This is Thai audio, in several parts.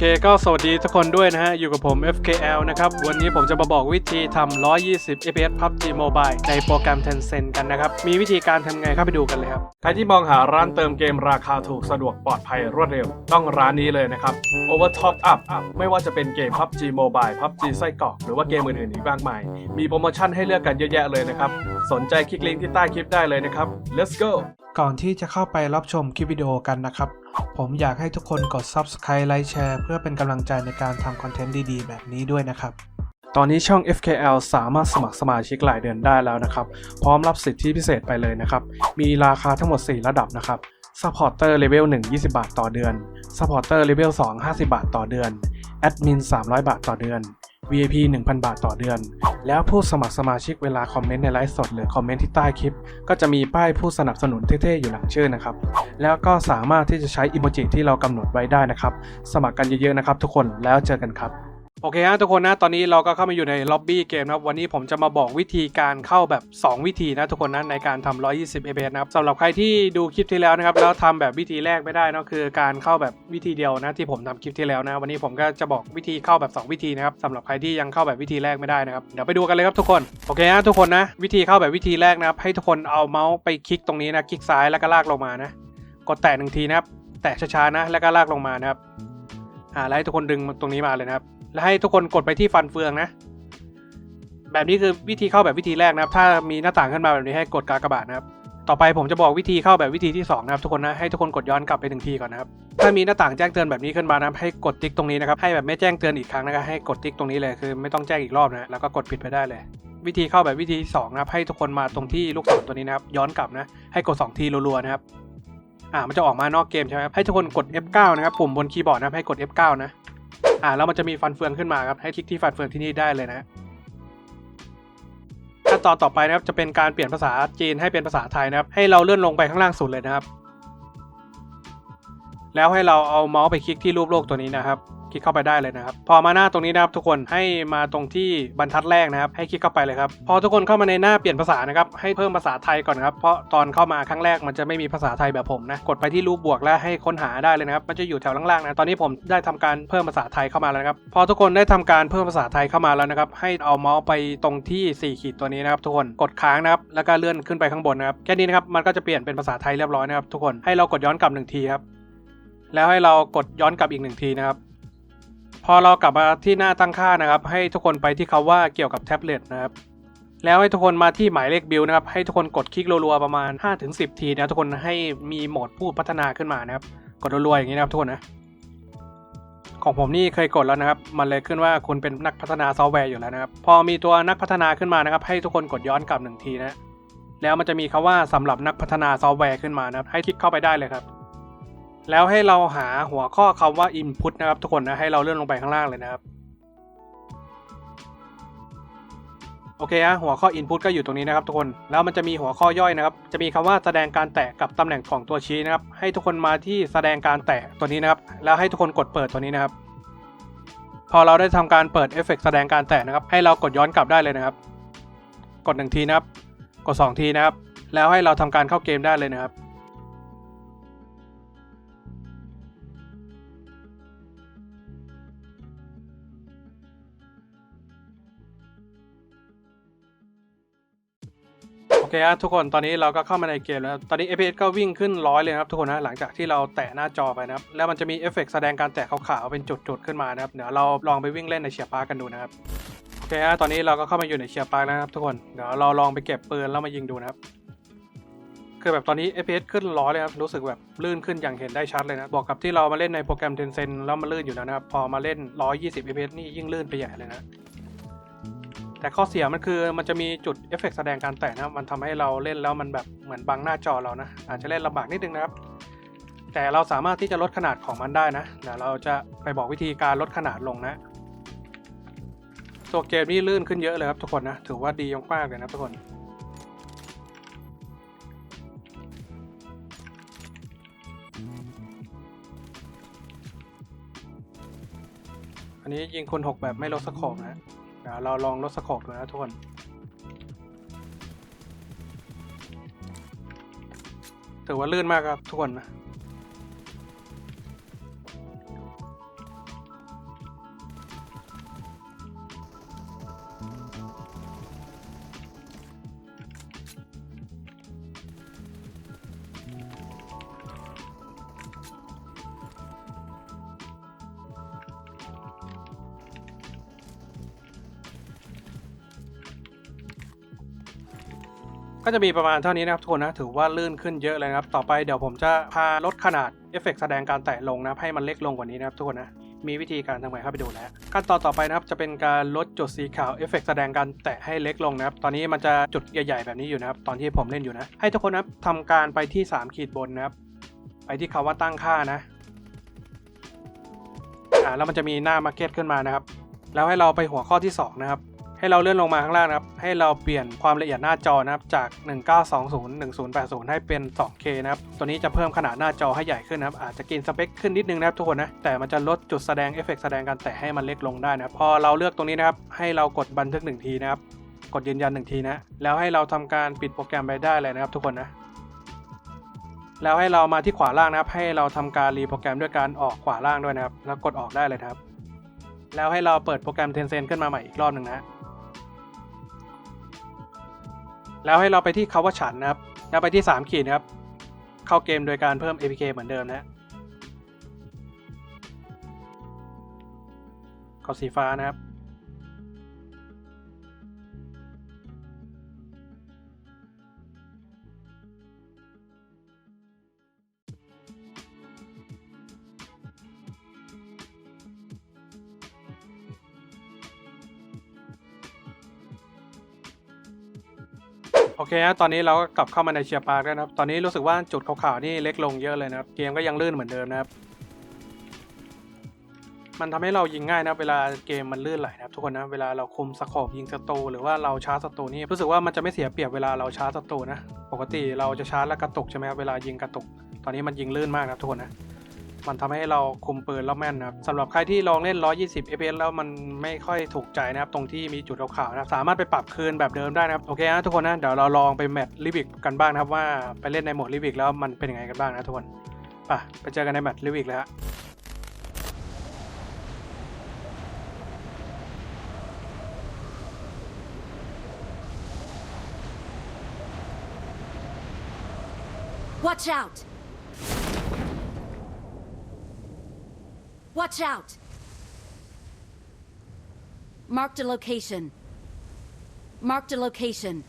เคก็สวัสดีทุกคนด้วยนะฮะ อยู่กับผม FKL นะครับ วันนี้ผมจะมาบอกวิธีทำ 120 FPS PUBG Mobile ในโปรแกรม Tencent กันนะครับ มีวิธีการทำไงเข้าไปดูกันเลยครับ ใครที่มองหาร้านเติมเกมราคาถูกสะดวกปลอดภัยรวดเร็ว ต้องร้านนี้เลยนะครับ Over Top Up ไม่ว่าจะเป็นเกม PUBG Mobile PUBG ไส้กรอกหรือว่าเกมอื่นๆอีกมากมาย มีโปรโมชั่นให้เลือกกันเยอะแยะเลยนะครับ สนใจคลิกลิงก์ที่ใต้คลิปได้เลยนะครับ let's go ก่อนที่จะเข้าไปรับชมคลิปวิดีโอกันนะครับ ผมอยากให้ทุกคนกด Subscribe ไลค์แชร์เพื่อเป็นกำลังใจในการทำคอนเทนต์ดีๆ แบบนี้ด้วยนะครับ ตอนนี้ช่อง FKL สามารถสมัครสมาชิกรายเดือนได้แล้วนะครับ พร้อมรับสิทธิพิเศษไปเลยนะครับ มีราคาทั้งหมด 4 ระดับนะครับ Supporter Level 1 20 บาทต่อเดือน Supporter Level 2 50 บาทต่อเดือน Admin 300 บาทต่อเดือน VIP 1,000 บาทต่อเดือน แล้วผู้สมัครสมาชิกเวลาคอมเมนต์ในไลฟ์สดหรือคอมเมนต์ที่ใต้คลิป ก็จะมีป้ายผู้สนับสนุนเท่ๆอยู่หลังชื่อนะครับ แล้วก็สามารถที่จะใช้อิโมจิที่เรากำหนดไว้ได้นะครับ สมัครกันเยอะๆนะครับทุกคนแล้วเจอกันครับ โอเคฮะทุกคนนะตอนนี้เราก็เข้ามาอยู่ในล็อบบี้เกมนะครับวันนี้ผมจะมาบอกวิธีการเข้าแบบ 2 วิธีนะทุกคนนะในการทำ120 fps นะครับสำหรับใครที่ดูคลิปที่แล้วนะครับแล้วทำแบบวิธีแรกไม่ได้นะคือการเข้าแบบวิธีเดียวนะที่ผมทำคลิปที่แล้วนะ วันนี้ผมก็จะบอกวิธีเข้าแบบ 2 วิธีนะครับสำหรับใครที่ยังเข้าแบบวิธีแรกไม่ได้นะครับเดี๋ยวไปดูกันเลยครับทุกคนโอเคฮะทุกคนนะวิธีเข้าแบบวิธีแรกนะครับให้ทุกคนเอาเมาส์ไปคลิกตรงนี้นะคลิกซ้ายแล้วก็ลากลงมานะกดแตะหนึ่งทีนะครับแตะช้าๆนะแล้วก็ลากลงมานะครับอ่าแล้วให้ทุกคนดึงตรงนี้มาเลยนะครับ แล้วให้ทุกคนกดไปที่ฟันเฟืองนะ แบบนี้คือวิธีเข้าแบบวิธีแรกนะครับ ถ้ามีหน้าต่างขึ้นมาแบบนี้ให้กดกากบาทนะครับ ต่อไปผมจะบอกวิธีเข้าแบบวิธีที่สองนะครับทุกคนนะให้ทุกคนกดย้อนกลับไปหนึ่งทีก่อนนะครับถ้ามีหน้าต่างแจ้งเตือนแบบนี้ขึ้นมานะครับให้กดติ๊กตรงนี้นะครับให้แบบไม่แจ้งเตือนอีกครั้งนะครับให้กดติ๊กตรงนี้เลยคือไม่ต้องแจ้งอีกรอบนะแล้วก็กดปิดไปได้เลย วิธีเข้าแบบวิธีที่สองนะครับให้ทุกคนมาตรงที่ลูกศรตัวนี้นะครับย้อนกลับนะให้กดสองทีรัวๆนะครับอ่ามันจะออกมานอกเกมใช่ไหมครับให้ทุกคนกด F9 นะครับปุ่มบนคีย์บอร์ดนะครับให้กด F9 นะ อ่าแล้วมันจะมีฟันเฟืองขึ้นมาครับให้คลิกที่ฟันเฟืองที่นี่ได้เลยนะขั้นตอนต่อไปนะครับจะเป็นการเปลี่ยนภาษาจีนให้เป็นภาษาไทยนะครับ ให้เราเลื่อนลงไปข้างล่างสุดเลยนะครับ แล้วให้เราเอาเมาส์ไปคลิกที่รูปโลกตัวนี้นะครับ คลิกเข้าไปได้เลยนะครับ พอมาหน้าตรงนี้นะครับทุกคนให้มาตรงที่บรรทัดแรกนะครับ ให้คลิกเข้าไปเลยครับ พอทุกคนเข้ามาในหน้าเปลี่ยนภาษานะครับ ให้เพิ่มภาษาไทยก่อนครับ เพราะตอนเข้ามาครั้งแรกมันจะไม่มีภาษาไทยแบบผมนะ กดไปที่รูปบวกแล้วให้ค้นหาได้เลยนะครับ มันจะอยู่แถวล่างๆนะ ตอนนี้ผมได้ทำการเพิ่มภาษาไทยเข้ามาแล้วนะครับ พอทุกคนได้ทำการเพิ่มภาษาไทยเข้ามาแล้วนะครับ ให้เอาเมาส์ไปตรงที่4ขีดตัวนี้นะครับทุกคน กดค้างนะครับ แล้วก็เลื่อนขึ้นไปข้างบนนะครับ แค่นี้นะครับ มันก็จะเปลี่ยนเป็นภาษาไทยเรียบร้อยนะครับทุกคน ให้เรากดย้อนกลับหนึ่งทีครับ แล้วให้เรากดย้อนกลับอีกหนึ่งทีนะครับ พอเรากลับมาที่หน้าตั้งค่านะครับ ให้ทุกคนไปที่คาว่าเกี่ยวกับแท็บเล็ตนะครับแล้วให้ทุกคนมาที่หมายเลขบิลนะครับ ให้ทุกคนกดคลิกรัวๆประมาณ 5-10 ทีนะทุกคนให้มีโหมดผู้พัฒนาขึ้นมานะครับ กดรัวๆอย่างนี้นะครับทุกคนนะของผมนี่เคยกดแล้วนะครับ มันเลยขึ้นว่าคุณเป็นนักพัฒนาซอฟต์แวร์อยู่แล้วนะครับ พอมีตัวนักพัฒนาขึ้นมานะครับ ให้ทุกคนกดย้อนกลับหนึ่งทีนะ แล้วมันจะมีคาว่าสำหรับนักพัฒนาซอฟต์แวร์ขึ้นมานะครับ ให้คลิกเข้าไปได้เลยครับ แล้วให้เราหาหัวข้อคำว่า input นะครับทุกคนนะ ให้เราเลื่อนลงไปข้างล่างเลยนะครับ โอเคฮะหัวข้อ input ก็อยู่ตรงนี้นะครับทุกคน แล้วมันจะมีหัวข้อย่อยนะครับ จะมีคำว่าแสดงการแตะกับตำแหน่งของตัวชี้นะครับ ให้ทุกคนมาที่แสดงการแตะตัวนี้นะครับ แล้วให้ทุกคนกดเปิดตัวนี้นะครับ พอเราได้ทำการเปิดเอฟเฟกต์แสดงการแตะนะครับ ให้เรากดย้อนกลับได้เลยนะครับ กดหนึ่งทีนะครับ กดสองทีนะครับ แล้วให้เราทำการเข้าเกมได้เลยนะครับ อเคครับทุกคนตอนนี้เราก็เข้ามาในเกมแล้ว ตอนนี้ FPS ก็วิ่งขึ้นร้อยเลยนะครับทุกคนนะหลังจากที่เราแตะหน้าจอไปนะครับ แล้วมันจะมีเอฟเฟกต์แสดงการแตะขาวๆเป็นจุดๆขึ้นมานะครับเดี๋ยวเราลองไปวิ่งเล่นในเชียร์พาร์กันดูนะครับโอเคครับตอนนี้เราก็เข้ามาอยู่ในเชียร์พาร์แล้วนะครับทุกคนเดี๋ยวเราลองไปเก็บปืนแล้วมายิงดูนะครับคือแบบตอนนี้ FPS ขึ้นร้อยเลยครับรู้สึกแบบลื่นขึ้นอย่างเห็นได้ชัดเลยนะบอกกับที่เรามาเล่นในโปรแกรม Tencent แล้วมันลื่นอยู่แล้วนะครับพอมาเล่น 120 FPS นี่ยิ่งลื่นไปใหญ่เลยนะ แต่ข้อเสียมันคือมันจะมีจุดเอฟเฟกต์แสดงการแตะนะมันทำให้เราเล่นแล้วมันแบบเหมือนบังหน้าจอเรานะ อาจจะเล่นลำบากนิดนึงนะครับ แต่เราสามารถที่จะลดขนาดของมันได้นะเดี๋ยวเราจะไปบอกวิธีการลดขนาดลงนะตัวเกมนี่ลื่นขึ้นเยอะเลยครับทุกคนนะ ถือว่าดีมากๆเลยนะทุกคน อันนี้ยิงคนหกแบบไม่ลดสโคปนะ ดี๋ยวเราลองลดสโคปดูนะทุกคนถือว่าลื่นมากครับทุกคนนะ ก็จะมีประมาณเท่านี้นะครับทุกคนนะถือว่าลื่นขึ้นเยอะเลยนะครับ ต่อไปเดี๋ยวผมจะพาลดขนาดเอฟเฟกต์แสดงการแตะลงนะให้มันเล็กลงกว่านี้นะครับทุกคนนะมีวิธีการทำไงเข้าไปดูแล้วขั้นตอนต่อไปนะครับจะเป็นการลดจุดสีขาวเอฟเฟกต์แสดงการแตะให้เล็กลงนะครับ ตอนนี้มันจะจุดใหญ่ๆแบบนี้อยู่นะครับ ตอนที่ผมเล่นอยู่นะ ให้ทุกคนนะทำการไปที่ 3 ขีดบนนะครับ ไปที่คำว่าตั้งค่านะอ่าแล้วมันจะมีหน้ามาร์เก็ตขึ้นมานะครับ แล้วให้เราไปหัวข้อที่ 2 นะครับ ให้เราเลื่อนลงมาข้างล่างนะครับ ให้เราเปลี่ยนความละเอียดหน้าจอนะครับ จาก 1920 1080 ให้เป็น 2K นะครับ ตัวนี้จะเพิ่มขนาดหน้าจอให้ใหญ่ขึ้นนะครับ อาจจะกินสเปคขึ้นนิดนึงนะครับทุกคนนะ แต่มันจะลดจุดแสดงเอฟเฟกต์แสดงการแตะให้มันเล็กลงได้นะครับ พอเราเลือกตรงนี้นะครับ ให้เรากดบันทึกหนึ่งทีนะครับ กดยืนยันหนึ่งทีนะ แล้วให้เราทำการปิดโปรแกรมไปได้เลยนะครับ ทุกคนนะ แล้วให้เรามาที่ขวาล่างนะครับ ให้เราทำการรีโปรแกรมด้วยการออกขวาล่างด้วยนะครับ แล้วกดออกได้เลยครับแล้วให้เราเปิดโปรแกรม Tencent ขึ้นมาใหม่อีกรอบหนึ่งนะ แล้วให้เราไปที่คาว่าฉันนะครับ แล้วไปที่3ขีดนะครับ เข้าเกมโดยการเพิ่ม APK เหมือนเดิมนะฮะกดสีฟ้านะครับ โอเคนะตอนนี้เราก็กลับเข้ามาในเชียร์ปาร์กแล้วนะครับ ตอนนี้รู้สึกว่าจุดขาวๆนี่เล็กลงเยอะเลยนะครับ เกมก็ยังลื่นเหมือนเดิมนะครับ มันทำให้เรายิงง่ายนะเวลาเกมมันลื่นไหลนะครับทุกคนนะ เวลาเราคุมสโคปยิงศัตรูหรือว่าเราชาร์จศัตรูนี่รู้สึกว่ามันจะไม่เสียเปรียบเวลาเราชาร์จศัตรูนะ ปกติเราจะชาร์จแล้วกระตุกใช่ไหมครับ เวลายิงกระตุก ตอนนี้มันยิงลื่นมากนะครับทุกคนนะ มันทำให้เราคุมปืนแล้วแม่นนะครับสำหรับใครที่ลองเล่น 120 fps แล้วมันไม่ค่อยถูกใจนะครับ ตรงที่มีจุดขาวๆนะครับสามารถไปปรับคืนแบบเดิมได้นะครับ โอเคนะทุกคนนะ เดี๋ยวเราลองไปแมตช์ลิวิกกันบ้างนะครับว่าไปเล่นในโหมดลิวิกแล้วมันเป็นยังไงกันบ้างนะทุกคนไปไปเจอกันในแมตช์ลิวิกเลยฮะ Watch out! Watch out! Marked a location. Marked a location.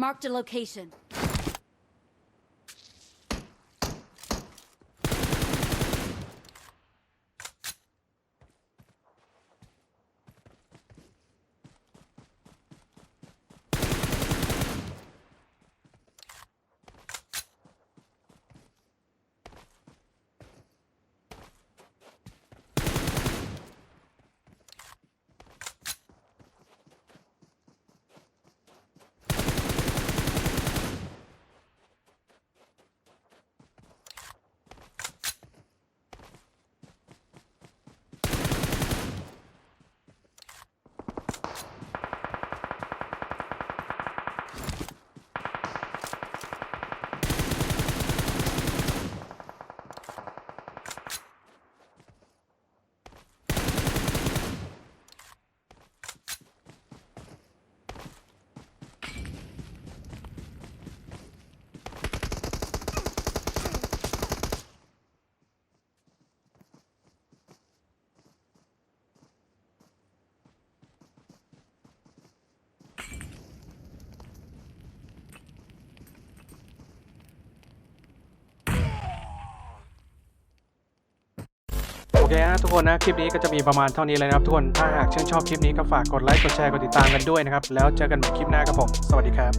Marked a location. เคนะทุกคนนะคลิปนี้ก็จะมีประมาณเท่านี้เลยนะครับทุกคนถ้าหากชื่นชอบคลิปนี้ก็ฝากกดไลค์กดแชร์กดติดตามกันด้วยนะครับแล้วเจอกันใหม่คลิปหน้าครับผมสวัสดีครับ